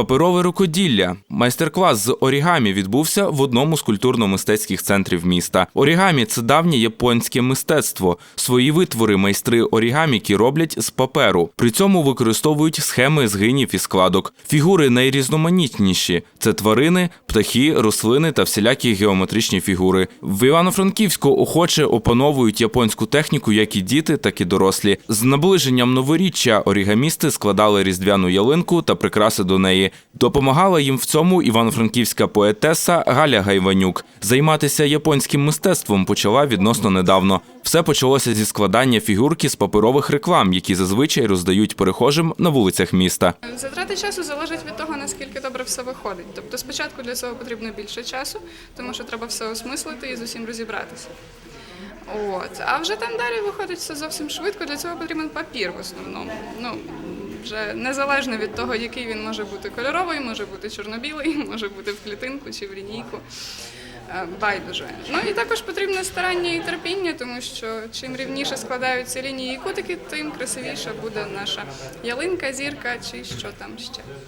Паперове рукоділля. Майстер-клас з орігамі відбувся в одному з культурно-мистецьких центрів міста. Орігамі це давнє японське мистецтво. Свої витвори майстри орігаміки роблять з паперу. При цьому використовують схеми згинів і складок. Фігури найрізноманітніші: це тварини, птахи, рослини та всілякі геометричні фігури. В Івано-Франківську охоче опановують японську техніку як і діти, так і дорослі. З наближенням новоріччя орігамісти складали різдвяну ялинку та прикраси до неї. Допомагала їм в цьому івано-франківська поетеса Галя Гайванюк. Займатися японським мистецтвом почала відносно недавно. Все почалося зі складання фігурки з паперових реклам, які зазвичай роздають перехожим на вулицях міста. Затрати часу залежать від того, наскільки добре все виходить. Тобто спочатку для цього потрібно більше часу, тому що треба все осмислити і з усім розібратися. От. А вже там далі виходить все зовсім швидко. Для цього потрібен папір в основному. Ну, вже незалежно від того, який він може бути кольоровий, може бути чорно-білий, може бути в клітинку чи в лінійку. Е, Байдуже. Ну і також потрібне старання і терпіння, тому що чим рівніше складаються лінії і кутики, тим красивіша буде наша ялинка, зірка чи що там ще.